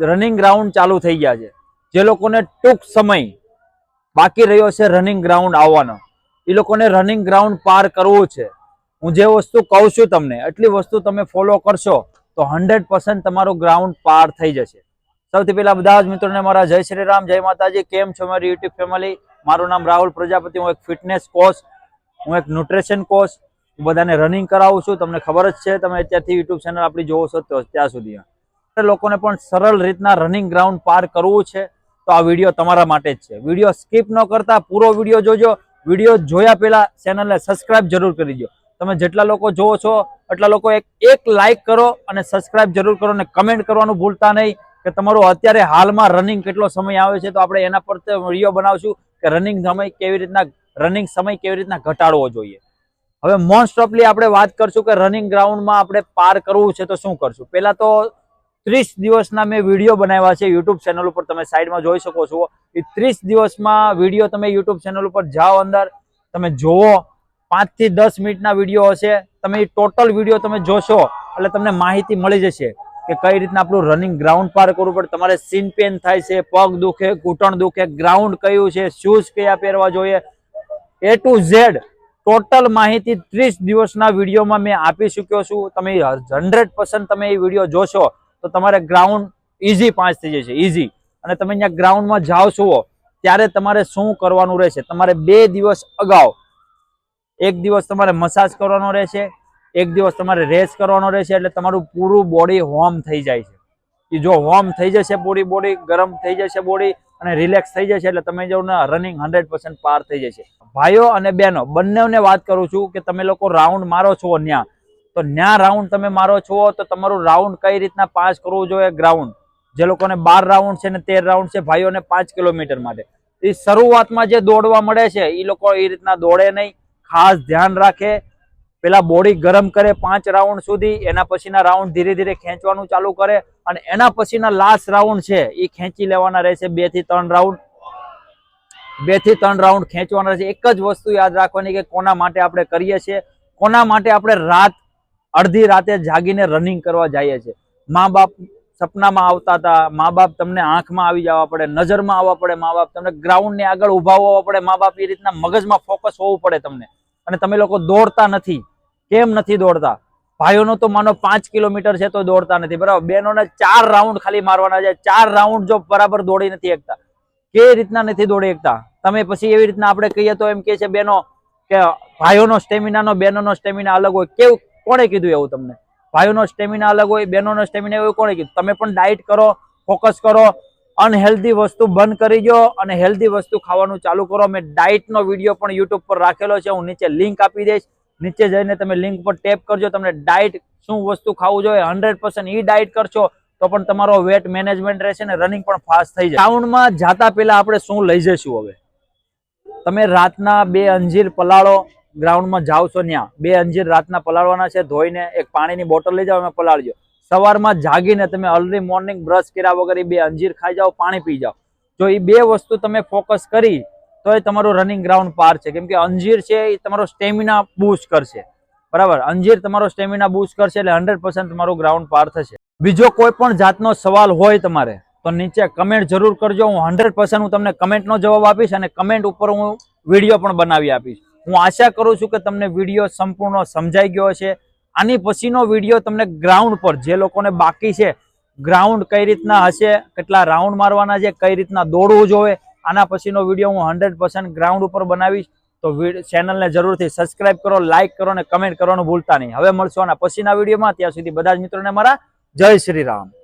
Running ground ચાલુ થઈ ગયા છે. જે લોકોને ટૂંક સમય બાકી રહ્યો છે રનિંગ ગ્રાઉન્ડ આવવાનો. એ લોકોને રનિંગ ગ્રાઉન્ડ પાર કરવું છે. હું જે વસ્તુ કહું છું તમને, એટલી વસ્તુ તમે ફોલો કરશો તો હંડ્રેડ પર્સન્ટ તમારું ગ્રાઉન્ડ પાર થઈ જશે. સૌથી પહેલા બધા જ મિત્રોને મારા જય શ્રી રામ, જય માતાજી, કેમ છો મારી યુટ્યુબ ફેમિલી મારું નામ રાહુલ પ્રજાપતિ, હું એક ફિટનેસ કોચ હું એક ન્યુટ્રિશન કોચ હું બધાને રનિંગ કરાવું છું. તમને ખબર જ છે, તમે અત્યારથી યુટ્યુબ ચેનલ આપણી જોવો છો તો ત્યાં સુધી. લોકોને પણ સરળ રીતના રનિંગ ગ્રાઉન્ડ પાર કરવું છે. તો આ વીડિયો તમારા માટે જ છે. વીડિયો સ્કીપ ન કરતા, પૂરો વીડિયો જોજો. વીડિયો જોયા પહેલા ચેનલને સબસ્ક્રાઇબ જરૂર કરી દો. તમે જેટલા લોકો જોવો છો, એટલા લોકો એક એક લાઇક કરો અને સબસ્ક્રાઇબ જરૂર કરો અને કમેન્ટ કરવાનું ભૂલતા નહીં કે તમારો અત્યારે હાલમાં રનિંગ કેટલો સમય આવે છે. તો આપણે એના પર વીડિયો બનાવશું કે રનિંગ સમય કેવી રીતના રનિંગ સમય કેવી રીતના ઘટાડવો જોઈએ. હવે મોસ્ટ ઓફલી આપણે વાત કરશું કે રનિંગ ગ્રાઉન્ડમાં આપણે પાર કરવું છે તો શું કરશું? પહેલાં તો ત્રીસ દિવસના મેં વીડિયો બનાવ્યા છે યુટ્યુબ ચેનલ ઉપર. તમે સાઈડમાં જોઈ શકો છો. એ ત્રીસ દિવસમાં વીડિયો તમે યુટ્યુબ ચેનલ ઉપર જાઓ અંદર. તમે જોવો પાંચથી દસ મિનિટના વીડિયો હશે. તમે એ ટોટલ વીડિયો તમે જોશો, એટલે તમને માહિતી મળી જશે કે કઈ રીતના આપણું રનિંગ ગ્રાઉન્ડ પાર કરવું પડે. તમારે સીન પેન થાય છે, પગ દુખે, ઘૂંટણ દુખે ગ્રાઉન્ડ કયું છે શૂઝ કયા પહેરવા જોઈએ. એ ટુ ઝેડ ટોટલ માહિતી ત્રીસ દિવસના વિડીયોમાં મેં આપી ચૂક્યો છું. તમે હંડ્રેડ તમે એ વીડિયો જોશો. તો તમારે ગ્રાઉન્ડ ઇઝી પાંચ થઈ જશે ઇઝી અને તમે અહીંયા ગ્રાઉન્ડમાં જાઓ છો, ત્યારે તમારે શું કરવાનું રહેશે? તમારે બે દિવસ અગાઉ, એક દિવસ તમારે મસાજ કરવાનો રહેશે, એક દિવસ તમારે રેસ કરવાનો રહેશે, એટલે તમારું પૂરું બોડી હોમ થઈ જાય છે. કે જો હોમ થઈ જશે પૂરી બોડી ગરમ થઈ જશે બોડી અને રિલેક્સ થઈ જશે, એટલે તમે જો રનિંગ હંડ્રેડ પાર થઈ જશે. ભાઈઓ અને બહેનો, બંનેને વાત કરું છું કે તમે લોકો રાઉન્ડ મારો છો ન્યા તો ન્યા રાઉન્ડ તમે મારો છો તો તમારું રાઉન્ડ કઈ રીતના પાસ કરવું જોઈએ ગ્રાઉન્ડ જે લોકોને બાર રાઉન્ડ છે ને તેર રાઉન્ડ છે, ભાઈઓને પાંચ કિલોમીટર માટે. એ શરૂઆતમાં જે દોડવા મળે છે એ લોકો એ રીતના દોડે નહીં. ખાસ ધ્યાન રાખે. પેલા બોડી ગરમ કરે પાંચ રાઉન્ડ સુધી, એના પછીના રાઉન્ડ ધીરે ધીરે ખેંચવાનું ચાલુ કરે અને એના પછીના લાસ્ટ રાઉન્ડ છે એ ખેંચી લેવાના રહેશે બેથી ત્રણ રાઉન્ડ બેથી ત્રણ રાઉન્ડ ખેંચવાના રહેશે. એક જ વસ્તુ યાદ રાખવાની કે કોના માટે આપણે કરીએ છીએ. કોના માટે આપણે રાત અડધી રાતે જાગીને રનિંગ કરવા જઈએ છીએ મા બાપ સપનામાં આવતા હતા. મા બાપ તમને આંખમાં આવી જવા પડે, નજરમાં આવવા પડે મા બાપ. તમને ગ્રાઉન્ડની આગળ ઊભા હોવા પડે. મા બાપ એ રીતના મગજમાં ફોકસ હોવું પડે તમને. અને તમે લોકો દોડતા નથી. કેમ નથી દોડતા? ભાઈઓનો તો માનો પાંચ કિલોમીટર છે તો દોડતા નથી. બરાબર? બહેનોને ચાર રાઉન્ડ ખાલી મારવાના છે. ચાર રાઉન્ડ જો બરાબર દોડી નથી એકતા. કે રીતના નથી દોડી એકતા? તમે પછી એવી રીતના આપણે કહીએ તો એમ કે છે બેનો કે ભાઈઓનો સ્ટેમિનાનો બહેનોનો સ્ટેમિના અલગ હોય. કેવું? કોણે કીધું એવું તમને? ભાઈઓનો સ્ટેમિના અલગ હોય, બહેનોનો સ્ટેમિના એવું કોણે કીધું? તમે પણ ડાયટ કરો ફોકસ કરો અનહેલ્ધી વસ્તુ બંધ કરી દો અને હેલ્ધી વસ્તુ ખાવાનું ચાલુ કરો. મેં ડાયટનો વીડિયો પણ યુટ્યુબ પર રાખેલો છે, હું નીચે લિંક આપી દઈશ. નીચે જઈને તમે લિંક પર ટેપ કરજો, તમને ડાયટ શું વસ્તુ ખાવું જોઈએ હંડ્રેડ પર્સન્ટ ઈ ડાયટ કરશો, તો પણ તમારો વેટ મેનેજમેન્ટ રહેશે ને રનિંગ પણ ફાસ્ટ થઈ જાય. ગ્રાઉન્ડમાં જાતા પહેલા આપણે શું લઈ જઈશું હવે? તમે રાતના બે અંજીર પલાળો ગ્રાઉન્ડમાં જાઓ છો ત્યાં બે અંજીર રાતના પલાળવાના છે, ધોઈને એક પાણીની બોટલ લઈ જાઓ અમે પલાળજો. સવારમાં જાગીને તમે અર્લી મોર્નિંગ બ્રશ કર્યા વગર એ બે અંજીર ખાઈ જાઓ, પાણી પી જાઓ. જો એ બે વસ્તુ તમે ફોકસ કરી તો એ તમારું રનિંગ ગ્રાઉન્ડ પાર છે. કેમ કે અંજીર છે એ તમારો સ્ટેમિના બૂસ્ટ કરશે. બરાબર? અંજીર તમારો સ્ટેમિના બૂસ્ટ કરશે એટલે હંડ્રેડ તમારું ગ્રાઉન્ડ પાર થશે. બીજો કોઈ પણ જાતનો સવાલ હોય તમારે, તો નીચે કમેન્ટ જરૂર કરજો. હું હંડ્રેડ હું તમને કમેન્ટનો જવાબ આપીશ અને કમેન્ટ ઉપર હું વીડિયો પણ બનાવી આપીશ. હું આશા કરું છું કે તમને વીડિયો સંપૂર્ણ સમજાઈ ગયો છે આની પછીનો વીડિયો તમને ગ્રાઉન્ડ પર જે લોકોને બાકી છે, ગ્રાઉન્ડ કઈ રીતના હશે, કેટલા રાઉન્ડ મારવાના છે, કઈ રીતના દોડવું જોઈએ આના પછીનો વીડિયો હું હંડ્રેડ ગ્રાઉન્ડ ઉપર બનાવીશ. તો ચેનલને જરૂરથી સબસ્ક્રાઇબ કરો, લાઇક કરો અને કમેન્ટ કરવાનું ભૂલતા નહીં. હવે મળશો આના પછીના વિડીયોમાં. ત્યાં સુધી બધા જ મિત્રોને મારા જય શ્રી રામ.